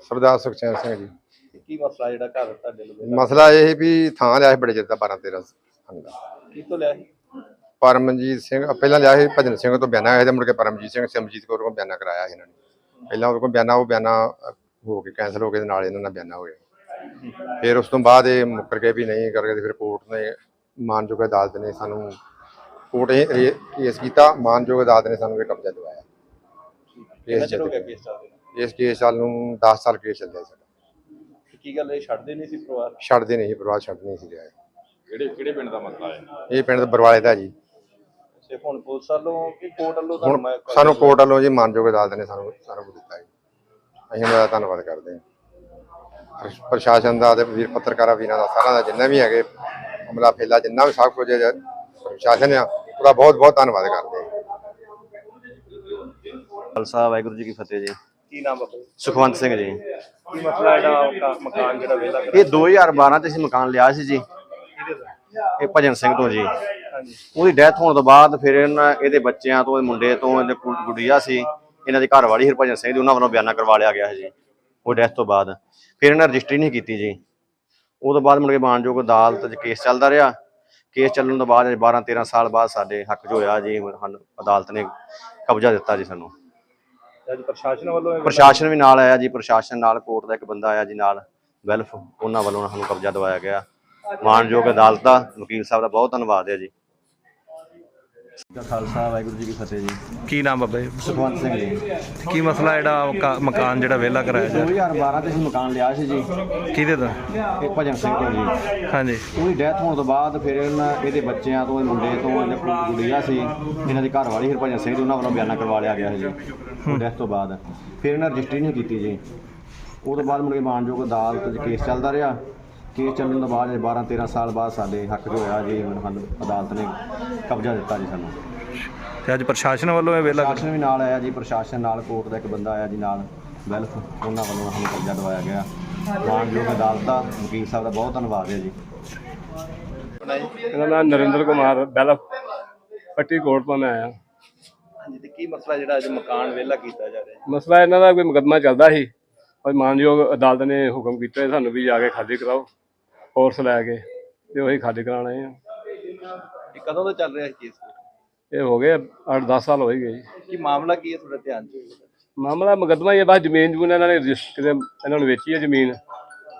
ਸਰਦਾਰ ਸੁਖਚੈਨ ਸਿੰਘ ਜੀ। ਕੀ ਮਸਲਾ ਜਿਹੜਾ ਘਰ ਤੁਹਾਡੇ ਲੋਕ ਮਸਲਾ ਇਹ ਵੀ ਥਾਂ ਲਿਆ ਸੀ ਬੜੇ ਚਿਰ ਦਾ 12 13 ਸਾਲ ਦਾ। ਕਿੱਥੋਂ ਲਿਆ ਸੀ? ਪਰਮਜੀਤ ਸਿੰਘ ਪਹਿਲਾਂ ਲਿਆ ਸੀ ਭਜਨ ਸਿੰਘ ਤੋਂ ਬਿਆਨਾ ਆਇਆ ਤੇ ਮੁੜ ਕੇ ਪਰਮਜੀਤ ਸਿੰਘ ਸਿਮਰਜੀਤ ਕੌਰ ਕੋਲ ਬਿਆਨਾ ਕਰਾਇਆ ਇਹਨਾਂ ਨੇ। ਪਹਿਲਾਂ ਉਹਦੇ ਕੋਲ ਬਿਆਨਾ ਉਹ ਬਿਆਨਾ ਹੋ ਕੇ ਕੈਂਸਲ ਹੋ ਕੇ ਤੇ ਨਾਲ ਇਹਨਾਂ ਦਾ ਬਿਆਨਾ ਹੋ ਗਿਆ ਫਿਰ ਉਸ ਤੋਂ ਬਾਅਦ ਇਹ ਮੁੱਕਰ ਕੇ ਵੀ ਨਹੀਂ ਕਰਕੇ ਤੇ ਫਿਰ ਕੋਰਟ ਨੇ ਮਾਨਯੋਗ ਅਦਾਲਤ ਨੇ ਸਾਨੂੰ ਕੋਰਟ ਇਹ ਕੇਸ ਕੀਤਾ ਮਾਨਯੋਗ ਅਦਾਲਤ ਨੇ ਸਾਨੂੰ ਇਹ ਕਬਜ਼ਾ ਦਿਵਾਇਆ। ਕੇਸ ਗਿਆ ਇਸ ਕੇਸ ਸਾਲ ਨੂੰ 10 ਸਾਲ ਕੇਸ ਚੱਲਿਆ ਸਾਡਾ। ਕੀ ਗੱਲ ਇਹ ਛੱਡਦੇ ਨਹੀਂ ਸੀ ਪਰਿਵਾਰ? ਛੱਡਦੇ ਨਹੀਂ ਸੀ, ਪਰਿਵਾਰ ਛੱਡ ਨਹੀਂ ਸੀ ਰਿਹਾ ਕਿਹੜੇ ਕਿਹੜੇ ਪਿੰਡ ਦਾ ਮਸਲਾ ਹੈ? ਇਹ ਪਿੰਡ ਬਰਵਾਲੇ ਦਾ ਜੀ। ਤੇ ਹੁਣ ਪੁਲਿਸ ਵੱਲੋਂ ਕਿ ਕੋਰਟ ਵੱਲੋਂ ਹੁਣ ਸਾਨੂੰ ਕੋਰਟ ਵੱਲੋਂ ਜੀ ਮਾਨਯੋਗ ਅਦਾਲਤ ਨੇ ਸਾਨੂੰ ਸਾਰਾ ਕੁਝ ਦਿੱਤਾ ਜੀ। ਅਸੀਂ ਉਹਨਾਂ ਦਾ ਧੰਨਵਾਦ ਕਰਦੇ ਹਾਂ। ਪ੍ਰਸ਼- ਪ੍ਰਸ਼ਾਸਨ ਦਾ ਤੇ ਵੀਰ ਪੱਤਰਕਾਰਾਂ ਵੀਰਾਂ ਦਾ ਸਾਰਿਆਂ ਦਾ ਜਿੰਨਾ ਵੀ ਹੈਗੇ ਅਮਲਾ ਫੇਲਾ ਜਿੰਨਾ ਵੀ ਸਭ ਕੁਝ ਹੈ, ਪ੍ਰਸ਼ਾਸਨ ਆ ਉਹਦਾ ਬਹੁਤ ਬਹੁਤ ਧੰਨਵਾਦ ਕਰਦੇ ਹਾਂ। ਖਾਲਸਾ ਵਾਹਿਗੁਰੂ ਜੀ ਕੀ ਫਤਿਹ ਜੀ। ਕੀ ਨਾਮ ਬਾਬਾ ਜੀ? ਸੁਖਵੰਤ ਸਿੰਘ ਜੀ। ਕੀ ਮਸਲਾ ਜਿਹੜਾ ਮਕਾ- ਮਕਾਨ ਜਿਹੜਾ ਵੇਲਾ ਇਹ 2012 ਚ ਅਸੀਂ ਮਕਾਨ ਲਿਆ ਸੀ ਜੀ। ਇਹ ਭਜਨ ਸਿੰਘ ਤੋਂ ਜੀ। ਹਾਂਜੀ। ਉਹਦੀ ਡੈਥ ਹੋਣ ਤੋਂ ਬਾਅਦ ਫਿਰ ਇਹਨਾਂ ਇਹਦੇ ਬੱਚਿਆਂ ਤੋਂ ਇਹ ਮੁੰਡੇ ਤੋਂ ਇਹਦੇ ਕੁ- ਗੁੱਡੀਆ ਸੀ। ਇਹਨਾਂ ਦੀ ਘਰ ਵਾਲੀ ਹਰਭਜਨ ਸਿੰਘ ਦੀ ਉਹਨਾਂ ਵੱਲੋਂ ਬਿਆਨਾ ਕਰਵਾ ਲਿਆ ਗਿਆ ਹੈ ਜੀ ਉਹ ਡੈਥ ਤੋਂ ਬਾਅਦ। ਫਿਰ ਇਹਨਾਂ ਰਜਿਸਟਰੀ ਨਹੀਂ ਕੀਤੀ ਜੀ। ਉਹ ਤੋਂ ਬਾਅਦ ਮੁੜ ਕੇ ਮਾਨਯੋਗ ਅਦਾਲਤ 'ਚ ਕੇਸ ਚੱਲਦਾ ਰਿਹਾ। ਕੇਸ ਚੱਲਣ ਤੋਂ ਬਾਅਦ 12 13 ਸਾਲ ਬਾਅਦ ਸਾਡੇ ਹੱਕ 'ਚ ਹੋਇਆ ਜੀ। ਸਾਨੂੰ ਅਦਾਲਤ ਨੇ ਕਬਜ਼ਾ ਦਿੱਤਾ ਜੀ ਸਾਨੂੰ। ਤੇ ਅੱਜ ਪ੍ਰਸ਼ਾਸਨ ਵੱਲੋਂ ਪ੍ਰਸ਼ਾਸਨ ਵੀ ਨਾਲ ਆਇਆ ਜੀ ਪ੍ਰਸ਼ਾਸਨ ਨਾਲ ਕੋਰਟ ਦਾ ਇੱਕ ਬੰਦਾ ਆਇਆ ਜੀ ਨਾਲ ਵੈਲਫ ਉਹਨਾਂ ਵੱਲੋਂ ਸਾਨੂੰ ਕਬਜ਼ਾ ਦਵਾਇਆ ਗਿਆ। ਮਾਨਯੋਗ ਅਦਾਲਤ ਦਾ ਵਕੀਲ ਸਾਹਿਬ ਦਾ ਬਹੁਤ ਧੰਨਵਾਦ ਹੈ ਜੀ। ਖਾਲਸਾ ਵਾਹਿਗੁਰੂ ਜੀ ਕੀ ਫਤਿਹ ਜੀ। ਕੀ ਨਾਮ ਬਾਬਾ ਜੀ? ਸੁਖਵੰਤ ਸਿੰਘ ਜੀ। ਕੀ ਮਸਲਾ ਜਿਹੜਾ ਮਕਾ- ਮਕਾਨ ਜਿਹੜਾ ਵਿਹਲਾ ਕਰਾਇਆ ਜਾ 2012 ਤੇ ਅਸੀਂ ਮਕਾਨ ਲਿਆ ਸੀ ਜੀ। ਕਿਹਦੇ ਤੋਂ? ਇਹ ਭਜਨ ਸਿੰਘ ਤੋਂ ਜੀ। ਹਾਂਜੀ। ਉਹਦੀ ਡੈਥ ਹੋਣ ਤੋਂ ਬਾਅਦ ਫਿਰ ਇਹਨਾਂ ਇਹਦੇ ਬੱਚਿਆਂ ਤੋਂ ਇਹ ਮੁੰਡੇ ਤੋਂ ਇਹਦੇ ਕੁ- ਗੁੱਡੀਆ ਸੀ ਇਹਨਾਂ ਦੀ ਘਰ ਵਾਲੀ ਹਰਭਜਨ ਸਿੰਘ ਦੀ ਉਹਨਾਂ ਵੱਲੋਂ ਬਿਆਨਾ ਕਰਵਾ ਲਿਆ ਗਿਆ ਹੈ ਜੀ। ਡੈਥ ਤੋਂ ਬਾਅਦ। ਫਿਰ ਇਹਨਾਂ ਰਜਿਸਟਰੀ ਨਹੀਂ ਕੀਤੀ ਜੀ। ਉਹ ਤੋਂ ਬਾਅਦ ਮੁੜ ਕੇ ਮਾਨਯੋਗ ਅਦਾਲਤ 'ਚ ਕੇਸ ਚੱਲਦਾ ਰਿਹਾ। ਕੇਸ ਚੱਲਣ ਤੋਂ ਬਾਅਦ 12 13 ਸਾਲ ਬਾਅਦ ਸਾਡੇ ਹੱਕ 'ਚ ਹੋਇਆ ਜੀ ਸਾਨੂੰ ਅਦਾਲਤ ਨੇ ਕਬਜ਼ਾ ਦਿੱਤਾ ਜੀ ਸਾਨੂੰ। ਤੇ ਅੱਜ ਪ੍ਰਸ਼ਾਸਨ ਵੱਲੋਂ ਇਹ ਵਿਹਲਾ ਪ੍ਰਸ਼ਾਸਨ ਵੀ ਨਾਲ ਆਇਆ ਜੀ ਪ੍ਰਸ਼ਾਸਨ ਨਾਲ ਕੋਰਟ ਦਾ ਇੱਕ ਬੰਦਾ ਆਇਆ ਜੀ ਨਾਲ ਵੈਲਫ ਉਹਨਾਂ ਵੱਲੋਂ ਸਾਨੂੰ ਕਬਜ਼ਾ ਦਵਾਇਆ ਗਿਆ। ਮਾਨਯੋਗ ਅਦਾਲਤ ਦਾ ਵਕੀਲ ਸਾਹਿਬ ਦਾ ਬਹੁਤ ਧੰਨਵਾਦ ਹੈ ਜੀ। ਮੇਰਾ ਨਾਮ ਨਰਿੰਦਰ ਕੁਮਾਰ ਬੈਲਾ ਪੱਟੀ ਕੋਟ ਤੋਂ ਮੈਂ ਆਇਆ। ਹਾਂਜੀ ਤੇ ਕੀ ਮਸਲਾ ਜਿਹੜਾ ਅੱਜ ਮਕਾਨ ਵੇਲਾ ਕੀਤਾ ਜਾ ਰਿਹਾ? ਮਸਲਾ ਇਹਨਾਂ ਦਾ ਕੋਈ ਮੁਕੱਦਮਾ ਚੱਲਦਾ ਸੀ ਔਰ ਮਾਨਯੋਗ ਅਦਾਲਤ ਨੇ ਹੁਕਮ ਕੀਤਾ ਸਾਨੂੰ ਵੀ ਜਾ ਕੇ ਖਾਲੀ ਕਰਾਓ। ਫੋਰਸ ਲੈ ਕੇ ਤੇ ਉਹੀ ਖਾਲੀ ਕਰਾਉਣਾ ਹੈ ਇਹ ਕਦੋਂ ਦਾ ਚੱਲ ਰਿਹਾ ਹੈ ਕੇਸ ਇਹ ਹੋ ਗਏ 8-10 ਸਾਲ ਹੋ ਹੀ ਗਏ ਜੀ। ਕੀ ਮਾਮਲਾ ਕੀ ਹੈ ਤੁਹਾਡੇ ਧਿਆਨ ਚ? ਮਾਮਲਾ ਮੁਕੱਦਮਾ ਹੀ ਹੈ ਬਸ ਜ਼ਮੀਨ ਜਮੂਨ ਇਹਨਾਂ ਨੇ ਰਜਿਸਟ- ਕਿਤੇ ਇਹਨਾਂ ਨੂੰ ਵੇਚੀ ਹੈ ਜ਼ਮੀਨ।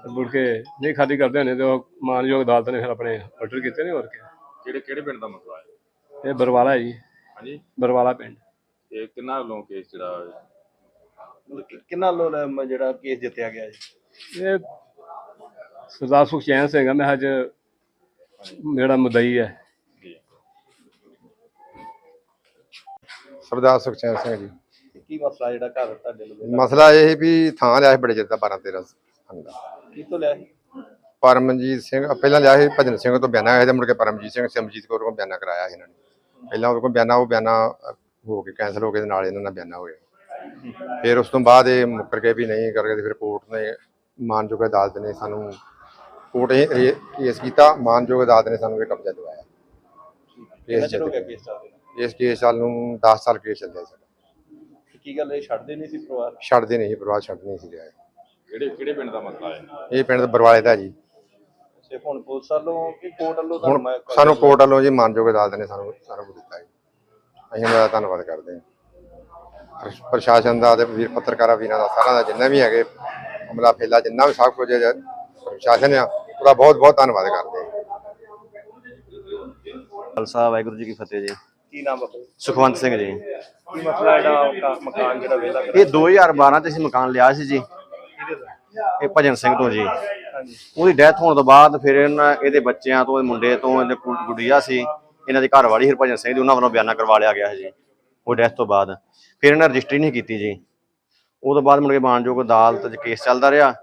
ਤੇ ਮੁੜ ਕੇ ਨਹੀਂ ਖਾਲੀ ਕਰਦੇ ਹੋਣੇ ਤੇ ਉਹ ਮਾਨਯੋਗ ਅਦਾਲਤ ਨੇ ਫਿਰ ਆਪਣੇ ਆਰਡਰ ਕੀਤੇ ਨੇ ਹੋਰ ਕੀ। ਕਿਹੜੇ ਕਿਹੜੇ ਪਿੰਡ ਦਾ ਮਸਲਾ ਹੈ? ਇਹ ਬਰਵਾਲਾ ਹੈ ਜੀ। ਹਾਂਜੀ। ਬਰਵਾਲਾ ਪਿੰਡ। ਤੇ ਕਿੰਨਾ ਵੱਲੋਂ ਕੇਸ ਜਿਹੜਾ ਮਤਲਬ ਕਿ- ਕਿੰਨਾ ਲੋ ਜਿਹੜਾ ਕੇਸ ਜਿੱਤਿਆ ਗਿਆ ਜੀ? ਇਹ ਸਰਦਾਰ ਸੁਖਚੈਨ ਸਿੰਘ ਆ ਮੈਂ ਅੱਜ ਜਿਹੜਾ ਮੁਦਈ ਹੈ। ਸਰਦਾਰ ਸੁਖਚੈਨ ਸਿੰਘ ਜੀ। ਕੀ ਮਸਲਾ ਜਿਹੜਾ ਘਰ ਤੁਹਾਡੇ ਲੋਕ ਮਸਲਾ ਇਹ ਵੀ ਥਾਂ ਲਿਆ ਸੀ ਬੜੇ ਚਿਰ ਦਾ 12 13 ਸਾਲ ਦਾ। ਕਿੱਥੋਂ ਲਿਆ ਸੀ? ਪਰਮਜੀਤ ਸਿੰਘ ਪਹਿਲਾਂ ਲਿਆ ਸੀ ਭਜਨ ਸਿੰਘ ਤੋਂ ਬਿਆਨਾ ਆਇਆ ਤੇ ਮੁੜ ਕੇ ਪਰਮਜੀਤ ਸਿੰਘ ਸਿਮਰਜੀਤ ਕੌਰ ਕੋਲ ਬਿਆਨਾ ਕਰਾਇਆ ਸੀ ਇਹਨਾਂ ਨੇ। ਪਹਿਲਾਂ ਉਹਦੇ ਕੋਲ ਬਿਆਨਾ ਉਹ ਬਿਆਨਾ ਹੋ ਕੇ ਕੈਂਸਲ ਹੋ ਕੇ ਨਾਲ ਇਹਨਾਂ ਦਾ ਬਿਆਨਾ ਹੋ। ਗਿਆ ਫਿਰ ਉਸ ਤੋਂ ਬਾਅਦ ਇਹ ਮੁੱਕਰ ਕੇ ਵੀ ਨਹੀਂ ਕਰਕੇ ਫਿਰ ਕੋਰਟ ਨੇ ਮਾਨਯੋਗ ਅਦਾਲਤ ਨੇ ਸਾਨੂੰ ਕੋਰਟ ਇਹ ਇਹ ਕੇਸ ਕੀਤਾ ਮਾਨਯੋਗ ਅਦਾਲਤ ਨੇ ਸਾਨੂੰ ਇਹ ਕਬਜ਼ਾ ਦਿਵਾਇਆ। ਕੇਸ ਹੋ ਗਿਆ ਗਏ। ਕੇਸ ਚੱਲਦੇ ਨੂੰ? ਇਸ ਕੇਸ ਸਾਲ ਨੂੰ 10 ਸਾਲ ਕੇਸ ਚੱਲਿਆ ਤੇ ਕੀ ਗੱਲ ਇਹ ਛੱਡਦੇ ਨਹੀਂ ਸੀ ਪਰਿਵਾਰ? ਛੱਡਦੇ ਨਹੀਂ ਸੀ, ਪਰਿਵਾਰ ਛੱਡ ਨਹੀਂ ਸੀ ਰਿਹਾ ਕਿਹੜੇ ਕਿਹੜੇ ਪਿੰਡ ਦਾ ਮਸਲਾ ਹੈ? ਇਹ ਪਿੰਡ ਬਰਵਾਲੇ ਦਾ ਜੀ। ਤੇ ਹੁਣ ਪੁਲਿਸ ਵੱਲੋਂ ਕਿ ਕੋਰਟ ਵੱਲੋਂ ਤੁਹਾਨੂੰ ਸਾਨੂੰ ਕੋਰਟ ਵੱਲੋਂ ਜੀ ਮਾਨਯੋਗ ਅਦਾਲਤ ਨੇ ਸਾਨੂੰ ਸਾਰਾ ਕੁਝ ਦਿੱਤਾ ਜੀ। ਅਸੀਂ ਉਹਨਾਂ ਦਾ ਧੰਨਵਾਦ ਕਰਦੇ ਹਾਂ। ਪ੍ਰਸ਼- ਪ੍ਰਸ਼ਾਸਨ ਦਾ ਤੇ ਵੀਰ ਪੱਤਰਕਾਰਾਂ ਵੀਰਾਂ ਦਾ ਸਾਰਿਆਂ ਦਾ ਜਿੰਨਾ ਵੀ ਹੈਗੇ ਅਮਲਾ ਫੇਲਾ ਜਿੰਨਾ ਵੀ ਸਭ ਕੁਝ ਹੈ, ਪ੍ਰਸ਼ਾਸਨ ਆ ਉਹਦਾ ਬਹੁਤ ਬਹੁਤ ਧੰਨਵਾਦ ਕਰਦੇ ਹਾਂ। ਖਾਲਸਾ ਵਾਹਿਗੁਰੂ ਜੀ ਕੀ ਫਤਿਹ ਜੀ। ਕੀ ਨਾਮ ਬਾਬਾ ਜੀ? ਸੁਖਵੰਤ ਸਿੰਘ ਜੀ। ਕੀ ਮਸਲਾ ਜਿਹੜਾ ਮਕਾ- ਮਕਾਨ ਜਿਹੜਾ ਵੇਲਾ ਇਹ 2012 ਤੇ ਅਸੀਂ ਮਕਾਨ ਲਿਆ ਸੀ ਜੀ। ਇਹ ਭਜਨ ਸਿੰਘ ਤੋਂ ਜੀ। ਹਾਂਜੀ। ਉਹਦੀ ਡੈਥ ਹੋਣ ਤੋਂ ਬਾਅਦ ਫਿਰ ਇਹਨਾਂ ਇਹਦੇ ਬੱਚਿਆਂ ਤੋਂ ਇਹ ਮੁੰਡੇ ਤੋਂ ਇਹਦੇ ਕੁ- ਗੁੱਡੀਆ ਸੀ। ਇਹਨਾਂ ਦੀ ਘਰ ਵਾਲੀ ਹਰਭਜਨ ਸਿੰਘ ਦੀ ਉਹਨਾਂ ਵੱਲੋਂ ਬਿਆਨਾ ਕਰਵਾ ਲਿਆ ਗਿਆ ਹੈ ਜੀ ਉਹ ਡੈਥ ਤੋਂ ਬਾਅਦ। ਫਿਰ ਇਹਨਾਂ ਰਜਿਸਟਰੀ ਨਹੀਂ ਕੀਤੀ ਜੀ। ਉਹ ਤੋਂ ਬਾਅਦ ਮੁੜ ਕੇ ਮਾਨਯੋਗ ਅਦਾਲਤ 'ਚ ਕੇਸ ਚੱਲਦਾ ਰਿਹਾ।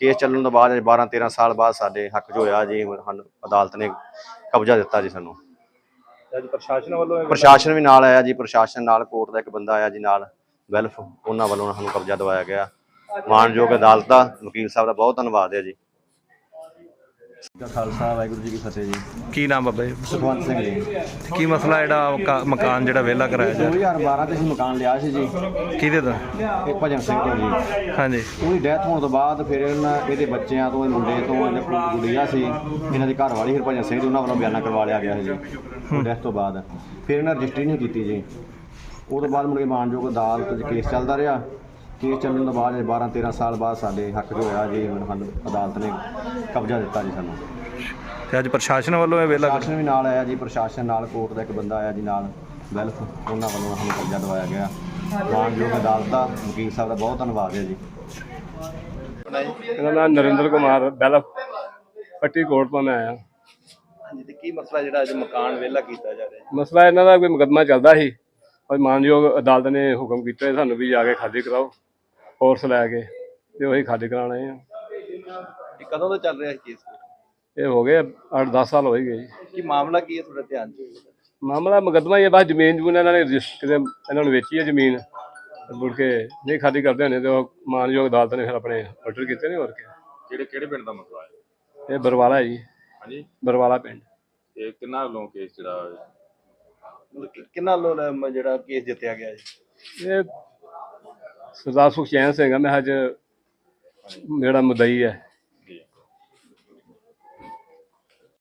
ਕੇਸ ਚੱਲਣ ਤੋਂ ਬਾਅਦ 12 13 ਸਾਲ ਬਾਅਦ ਸਾਡੇ ਹੱਕ 'ਚ ਹੋਇਆ ਜੀ ਸਾਨੂੰ ਅਦਾਲਤ ਨੇ ਕਬਜ਼ਾ ਦਿੱਤਾ ਜੀ ਸਾਨੂੰ। ਅੱਜ ਪ੍ਰਸ਼ਾਸਨ ਵੱਲੋਂ ਪ੍ਰਸ਼ਾਸਨ ਵੀ ਨਾਲ ਆਇਆ ਜੀ ਪ੍ਰਸ਼ਾਸਨ ਨਾਲ ਕੋਰਟ ਦਾ ਇੱਕ ਬੰਦਾ ਆਇਆ ਜੀ ਨਾਲ ਵੈਲਫ ਉਹਨਾਂ ਵੱਲੋਂ ਸਾਨੂੰ ਕਬਜ਼ਾ ਦਵਾਇਆ ਗਿਆ। ਮਾਨਯੋਗ ਅਦਾਲਤ ਦਾ ਵਕੀਲ ਸਾਹਿਬ ਦਾ ਬਹੁਤ ਧੰਨਵਾਦ ਹੈ ਜੀ। ਦਾ ਖਾਲਸਾ ਵਾਹਿਗੁਰੂ ਜੀ ਕੀ ਫਤਿਹ ਜੀ। ਕੀ ਨਾਮ ਬਾਬਾ ਜੀ? ਸੁਖਵੰਤ ਸਿੰਘ ਜੀ। ਕੀ ਮਸਲਾ ਜਿਹੜਾ ਮਕਾਨ ਜਿਹੜਾ ਵਿਹਲਾ ਕਰਾਇਆ ਜਾ 2012 ਤੇ ਅਸੀਂ ਮਕਾਨ ਲਿਆ ਸੀ ਜੀ। ਕਿਹਦੇ ਤੋਂ? ਇਹ ਭਜਨ ਸਿੰਘ ਤੋਂ ਜੀ। ਹਾਂਜੀ। ਉਹਦੀ ਡੈਥ ਹੋਣ ਤੋਂ ਬਾਅਦ ਫਿਰ ਇਹਨਾਂ ਇਹਦੇ ਬੱਚਿਆਂ ਤੋਂ ਇਹ ਮੁੰਡੇ ਤੋਂ ਇਹਦੇ ਕੁ- ਗੁੜੀਆ ਸੀ ਇਹਨਾਂ ਦੀ ਘਰ ਵਾਲੀ ਹਰਭਜਨ ਸਿੰਘ ਜੀ ਉਹਨਾਂ ਵੱਲੋਂ ਬਿਆਨਾ ਕਰਵਾ ਲਿਆ ਗਿਆ ਸੀ ਜੀ। ਡੈਥ ਤੋਂ ਬਾਅਦ। ਫਿਰ ਇਹਨਾਂ ਰਜਿਸਟਰੀ ਨਹੀਂ ਕੀਤੀ ਜੀ। ਉਹ ਤੋਂ ਬਾਅਦ ਮੁੜ ਕੇ ਮਾਨਯੋਗ ਅਦਾਲਤ 'ਚ ਕੇਸ ਚੱਲਦਾ ਰਿਹਾ। ਕੇਸ ਚੱਲਣ ਤੋਂ ਬਾਅਦ 12 13 ਸਾਲ ਬਾਅਦ ਸਾਡੇ ਹੱਕ 'ਚ ਹੋਇਆ ਜੀ ਹੁਣ ਸਾਨੂੰ ਅਦਾਲਤ ਨੇ ਕਬਜ਼ਾ ਦਿੱਤਾ ਜੀ ਸਾਨੂੰ। ਤੇ ਅੱਜ ਪ੍ਰਸ਼ਾਸਨ ਵੱਲੋਂ ਇਹ ਵਿਹਲਾ ਪ੍ਰਸ਼ਾਸਨ ਵੀ ਨਾਲ ਆਇਆ ਜੀ ਪ੍ਰਸ਼ਾਸਨ ਨਾਲ ਕੋਰਟ ਦਾ ਇੱਕ ਬੰਦਾ ਆਇਆ ਜੀ ਨਾਲ ਵੈਲਫ ਉਹਨਾਂ ਵੱਲੋਂ ਸਾਨੂੰ ਕਬਜ਼ਾ ਦਵਾਇਆ ਗਿਆ। ਮਾਨਯੋਗ ਅਦਾਲਤ ਦਾ ਵਕੀਲ ਸਾਹਿਬ ਦਾ ਬਹੁਤ ਧੰਨਵਾਦ ਹੈ ਜੀ। ਇਹਦਾ ਨਾਮ ਨਰਿੰਦਰ ਕੁਮਾਰ ਬੈਲਾ ਪੱਟੀ ਕੋਟ ਤੋਂ ਮੈਂ ਆਇਆ। ਹਾਂਜੀ ਤੇ ਕੀ ਮਸਲਾ ਜਿਹੜਾ ਅੱਜ ਮਕਾਨ ਵਿਹਲਾ ਕੀਤਾ ਜਾ ਰਿਹਾ? ਜੀ ਮਸਲਾ ਇਹਨਾਂ ਦਾ ਕੋਈ ਮੁਕੱਦਮਾ ਚੱਲਦਾ ਸੀ ਔਰ ਮਾਨਯੋਗ ਅਦਾਲਤ ਨੇ ਹੁਕਮ ਕੀਤਾ ਸਾਨੂੰ ਵੀ ਜਾ ਕੇ ਖਾਲੀ ਕਰਾਓ। ਫੋਰਸ ਲੈ ਕੇ ਤੇ ਉਹੀ ਖਾਲੀ ਕਰਾਉਣੇ ਆ। ਇਹ ਕਦੋਂ ਦਾ ਚੱਲ ਰਿਹਾ ਹੈ ਕੇਸ ਇਹ ਹੋ ਗਏ 8-10 ਸਾਲ ਹੋ ਹੀ ਗਏ। ਜੀ ਕੀ ਮਾਮਲਾ ਕੀ ਹੈ ਤੁਹਾਡੇ ਧਿਆਨ ਚ? ਮਾਮਲਾ ਮੁਕੱਦਮਾ ਹੀ ਹੈ ਬਸ ਜ਼ਮੀਨ ਜਮੂਨ ਇਹਨਾਂ ਨੇ ਰਜਿਸਟ ਕਿਤੇ ਇਹਨਾਂ ਨੂੰ ਵੇਚੀ ਹੈ ਜ਼ਮੀਨ। ਤੇ ਮੁੜ ਕੇ ਨਹੀਂ ਖਾਲੀ ਕਰਦੇ ਹੋਣੇ ਤੇ ਉਹ ਮਾਨਯੋਗ ਅਦਾਲਤ ਨੇ ਫਿਰ ਆਪਣੇ ਆਰਡਰ ਕੀਤੇ ਨੇ ਹੋਰ ਕੀ। ਕਿਹੜੇ ਕਿਹੜੇ ਪਿੰਡ ਦਾ ਮਸਲਾ ਹੈ? ਇਹ ਬਰਵਾਲਾ ਹੈ ਜੀ। ਹਾਂਜੀ। ਬਰਵਾਲਾ ਪਿੰਡ। ਤੇ ਕਿੰਨਾ ਵੱਲੋਂ ਕੇਸ ਜਿਹੜਾ ਮਤਲਬ ਕਿ- ਕਿੰਨਾ ਲੋ ਜਿਹੜਾ ਕੇਸ ਜਿੱਤਿਆ ਗਿਆ ਜੀ? ਇਹ ਸਰਦਾਰ ਸੁਖਚੈਨ ਸਿੰਘ ਆ ਮੈਂ ਅੱਜ ਜਿਹੜਾ ਮਦਈ ਹੈ।